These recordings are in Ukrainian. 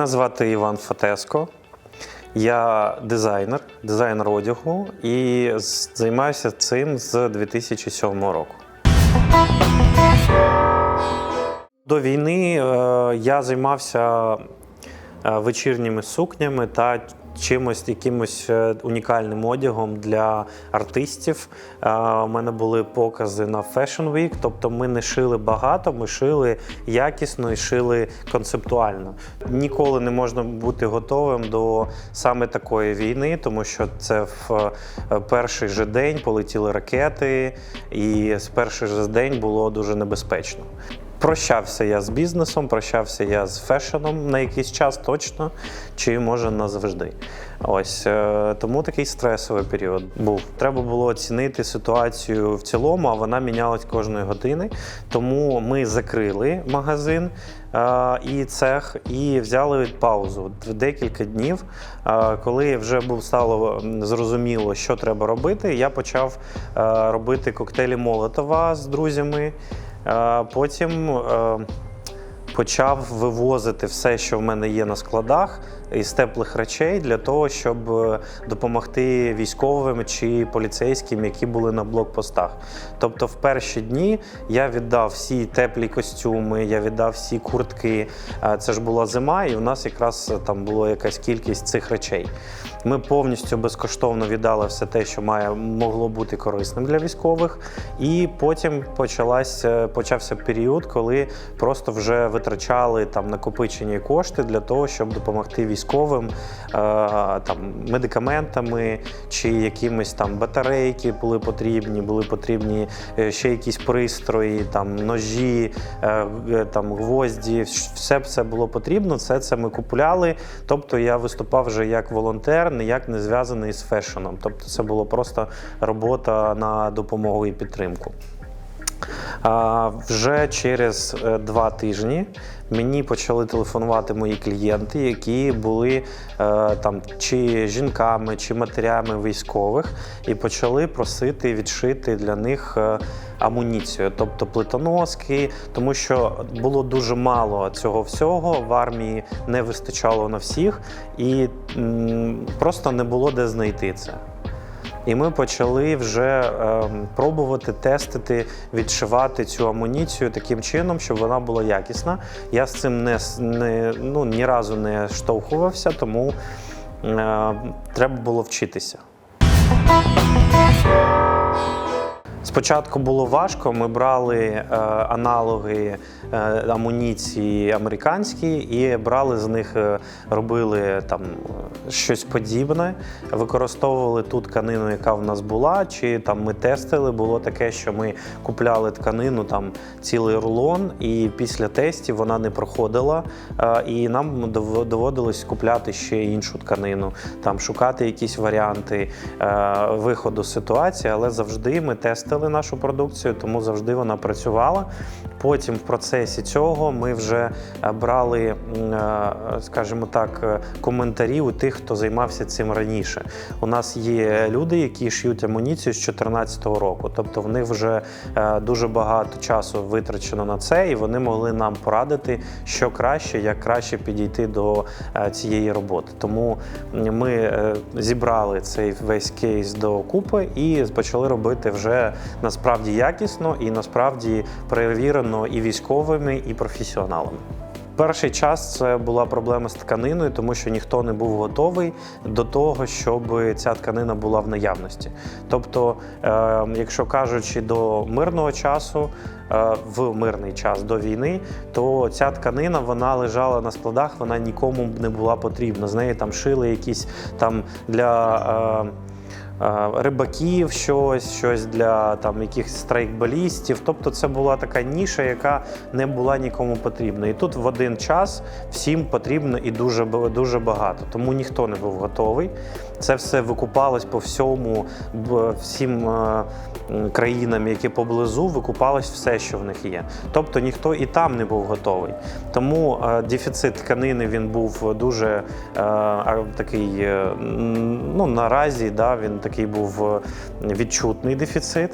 Мене звати Іван Фатеско. Я дизайнер, дизайнер одягу і займаюся цим з 2007 року. До війни е, я займався е, вечірніми сукнями та чимось якимось е, унікальним одягом для артистів. Е, У мене були покази на Fashion Week, тобто ми не шили багато, ми шили якісно і шили концептуально. Ніколи не можна бути готовим до саме такої війни, тому що це в е, перший же день полетіли ракети, і з перший же день було дуже небезпечно. Прощався я з бізнесом, прощався я з фешеном на якийсь час точно, чи може назавжди. Ось е, тому такий стресовий період був. Треба було оцінити ситуацію в цілому, а вона мінялась кожної години. Тому ми закрили магазин е, і цех, і взяли паузу в декілька днів. Е, Коли вже був стало зрозуміло, що треба робити, я почав робити коктейлі Молотова з друзями. Е, Потім е, почав вивозити все, що в мене є на складах із теплих речей для того, щоб е, допомогти військовим чи поліцейським, які були на блокпостах. Тобто, в перші дні я віддав всі теплі костюми, я віддав всі куртки. Це ж була зима, і у нас якраз е, там була якась кількість цих речей. Ми повністю безкоштовно віддали все те, що має могло бути корисним для військових. І потім почалась, почався період, коли просто вже витрачали там накопичені кошти для того, щоб допомогти військовим е, там медикаментами чи якимись там батарейки були потрібні, були потрібні е, ще якісь пристрої, там ножі, е, там гвозді. Все все було потрібно. Все це ми купували. Тобто я виступав вже як волонтер, ніяк не зв'язаний з фешеном. Тобто це було просто робота на допомогу і підтримку. А, Вже через е, два тижні мені почали телефонувати мої клієнти, які були е, там чи жінками, чи матерями військових, і почали просити відшити для них е, амуніцію, тобто плитоноски, тому що було дуже мало цього всього. В армії не вистачало на всіх, і просто не було де знайти це. І ми почали вже ем, пробувати тестити, відшивати цю амуніцію таким чином, щоб вона була якісна. Я з цим не, не ну, ні разу не штовхувався, тому е, треба було вчитися. Спочатку було важко. Ми брали е, аналоги е, амуніції американські і брали з них, е, робили там щось подібне, використовували ту тканину, яка в нас була, чи там ми тестили. Було таке, що ми купляли тканину, там цілий рулон, і після тестів вона не проходила. І нам доводилось купляти ще іншу тканину, там шукати якісь варіанти виходу з ситуації, але завжди ми тестили нашу продукцію, тому завжди вона працювала. Потім в процесі цього ми вже е, брали, е, скажімо так, е, коментарі у тих, хто займався цим раніше. У нас є люди, які шиють амуніцію з 2014 року, тобто в них вже дуже багато часу витрачено на це, і вони могли нам порадити, що краще, як краще підійти до цієї роботи. Тому ми зібрали цей весь кейс до купи і почали робити вже насправді якісно і насправді перевірено і військовими, і професіоналами. Перший час це була проблема з тканиною, тому що ніхто не був готовий до того, щоб ця тканина була в наявності. Тобто, е, якщо кажучи до мирного часу, е, в мирний час до війни, то ця тканина вона лежала на складах, вона нікому не була потрібна. З неї там шили якісь там для. Рибаків, щось, щось для там якихось страйкболістів. Тобто це була така ніша, яка не була нікому потрібна. І тут в один час всім потрібно і дуже дуже багато. Тому ніхто не був готовий. Це все викупалось по всьому, всім е, країнам, які поблизу, викупалось все, що в них є. Тобто ніхто і там не був готовий. Тому е, дефіцит тканини він був дуже е, такий. ну наразі да, він такий був відчутний дефіцит.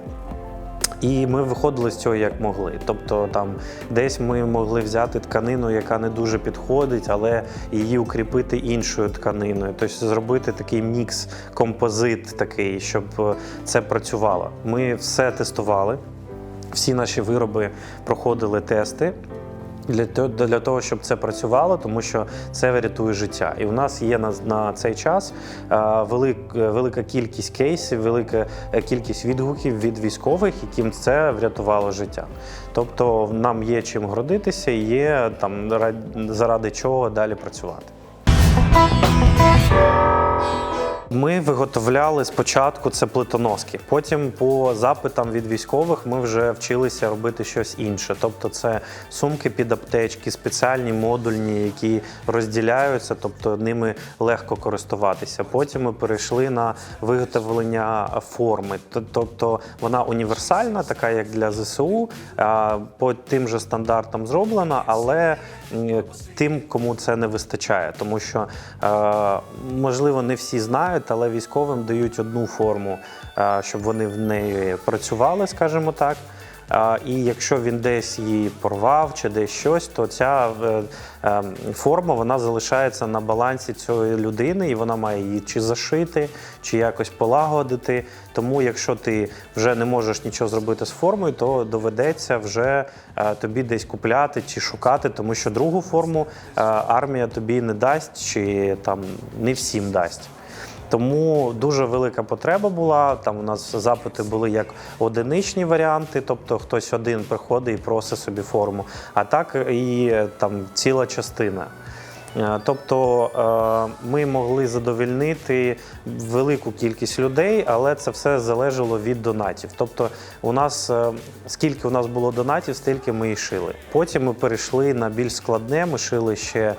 І ми виходили з цього як могли. Тобто там десь ми могли взяти тканину, яка не дуже підходить, але її укріпити іншою тканиною. Тобто зробити такий мікс, композит такий, щоб е, це працювало. Ми все тестували. Всі наші вироби проходили тести для для того, щоб це працювало, тому що це врятує життя. І у нас є на, на цей час е, велик, велика кількість кейсів, велика е, кількість відгуків від військових, яким це врятувало життя. Тобто нам є чим гордитися і є там ра- заради чого далі працювати. Ми виготовляли спочатку це плитоноски. Потім, по запитам від військових, ми вже вчилися робити щось інше. Тобто, це сумки під аптечки, спеціальні модульні, які розділяються, тобто ними легко користуватися. Потім ми перейшли на виготовлення форми. Тобто вона універсальна, така як для ЗСУ, по тим же стандартам зроблена, але тим, кому це не вистачає, тому що е, можливо не всі знають, але військовим дають одну форму, е, щоб вони в неї працювали, скажімо так. І якщо він десь її порвав чи десь щось, то ця е, е, форма вона залишається на балансі цієї людини, і вона має її чи зашити, чи якось полагодити. Тому, якщо ти вже не можеш нічого зробити з формою, то доведеться вже е, тобі десь купляти чи шукати, тому що другу форму е, армія тобі не дасть, чи там не всім дасть. Тому дуже велика потреба була. Там у нас запити були як одиничні варіанти, тобто хтось один приходить і просить собі форму, а так і е, там ціла частина. Е, Тобто е, ми могли задовільнити велику кількість людей, але це все залежало від донатів. Тобто, у нас скільки у нас було донатів, стільки ми і шили. Потім ми перейшли на більш складне. Ми шили ще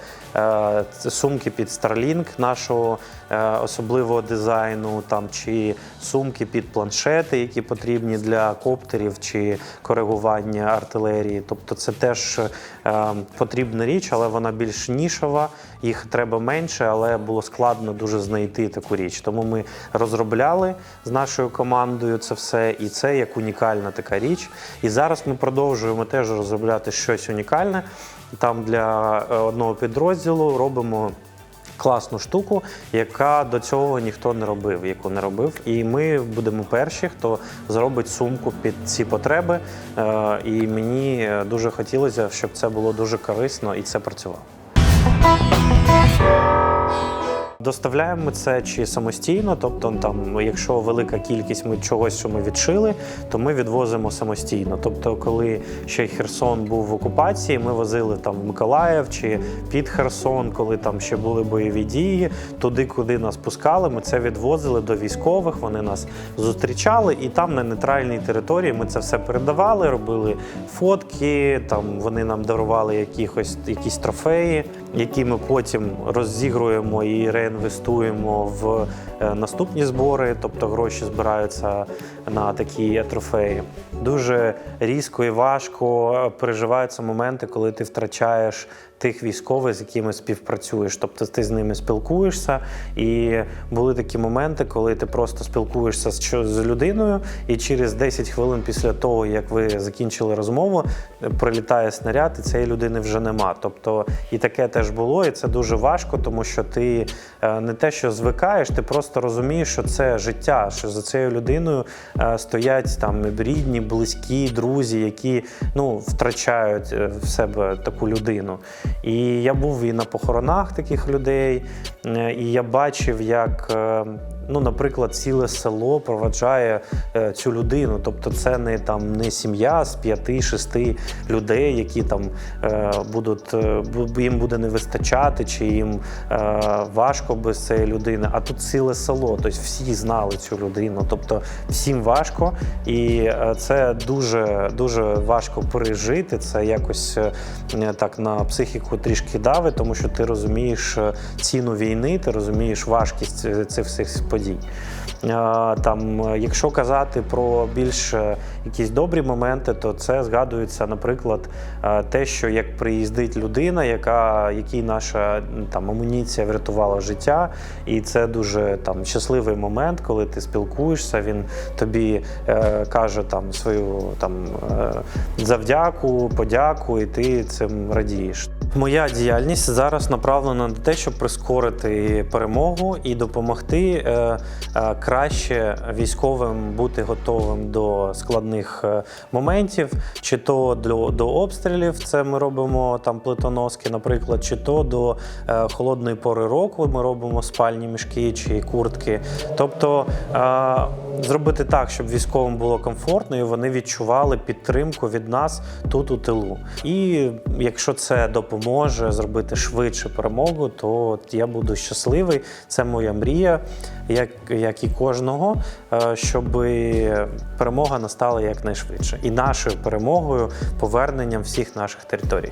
сумки під Starlink нашого е, особливого дизайну, там чи сумки під планшети, які потрібні для коптерів чи коригування артилерії. Тобто, це теж е, потрібна річ, але вона більш нішова. Їх треба менше, але було складно дуже знайти таку річ. Тому ми розробляли з нашою командою це все, і це як унікальна така річ. І зараз ми продовжуємо теж розробляти щось унікальне. Там для е, одного підрозділу робимо. Класну штуку, яка до цього ніхто не робив, яку не робив. І ми будемо перші, хто зробить сумку під ці потреби. Е, І мені дуже хотілося, щоб це було дуже корисно і це працювало. you Доставляємо це чи самостійно, тобто там, якщо велика кількість ми чогось, що ми відшили, то ми відвозимо самостійно. Тобто, коли ще Херсон був в окупації, ми возили там в Миколаїв чи під Херсон, коли там ще були бойові дії, туди, куди нас пускали, ми це відвозили до військових. Вони нас зустрічали, і там на нейтральній території ми це все передавали, робили фотки. Там вони нам дарували якихось якісь трофеї, які ми потім розігруємо і реінвестуємо в е, наступні збори, тобто гроші збираються на такі трофеї. Дуже різко і важко е, переживаються моменти, коли ти втрачаєш тих військових, з якими співпрацюєш. Тобто ти з ними спілкуєшся, і були такі моменти, коли ти просто спілкуєшся з людиною, і через 10 хвилин після того, як ви закінчили розмову, прилітає снаряд, і цієї людини вже нема. Тобто і таке теж було, і це дуже важко, тому що ти е, не те, що звикаєш, ти просто розумієш, що це життя, що за цією людиною е, стоять там рідні, близькі, друзі, які ну втрачають е, в себе таку людину. І я був і на похоронах таких людей, е, і я бачив, як. Ну, наприклад, ціле село проваджає е, цю людину. Тобто, це не там не сім'я з п'яти-шести людей, які там е, будуть е, їм буде не вистачати, чи їм важко без цієї людини. А тут ціле село. Тобто всі знали цю людину. Тобто всім важко, і це дуже дуже важко пережити. Це якось так на психіку трішки давить, тому що ти розумієш ціну війни, ти розумієш важкість цих всіх подій. Там, якщо казати про більш е, якісь добрі моменти, то це згадується, наприклад, е, те, що як приїздить людина, яка якій наша там амуніція врятувала життя, і це дуже там щасливий момент, коли ти спілкуєшся. Він тобі е, каже там свою там е, завдяку, подяку, і ти цим радієш. Моя діяльність зараз направлена на те, щоб прискорити перемогу і допомогти е, е, краще військовим бути готовим до складних е, моментів, чи то до, обстрілів, це ми робимо там плитоноски, наприклад, чи то до холодної пори року ми робимо спальні мішки чи куртки. Тобто зробити так, щоб військовим було комфортно і вони відчували підтримку від нас тут у тилу. І якщо це допоможе зробити швидше перемогу, то я буду щасливий. Це моя мрія, як, як і кожного, е, щоб перемога настала якнайшвидше. І нашою перемогою поверненням всіх наших територій.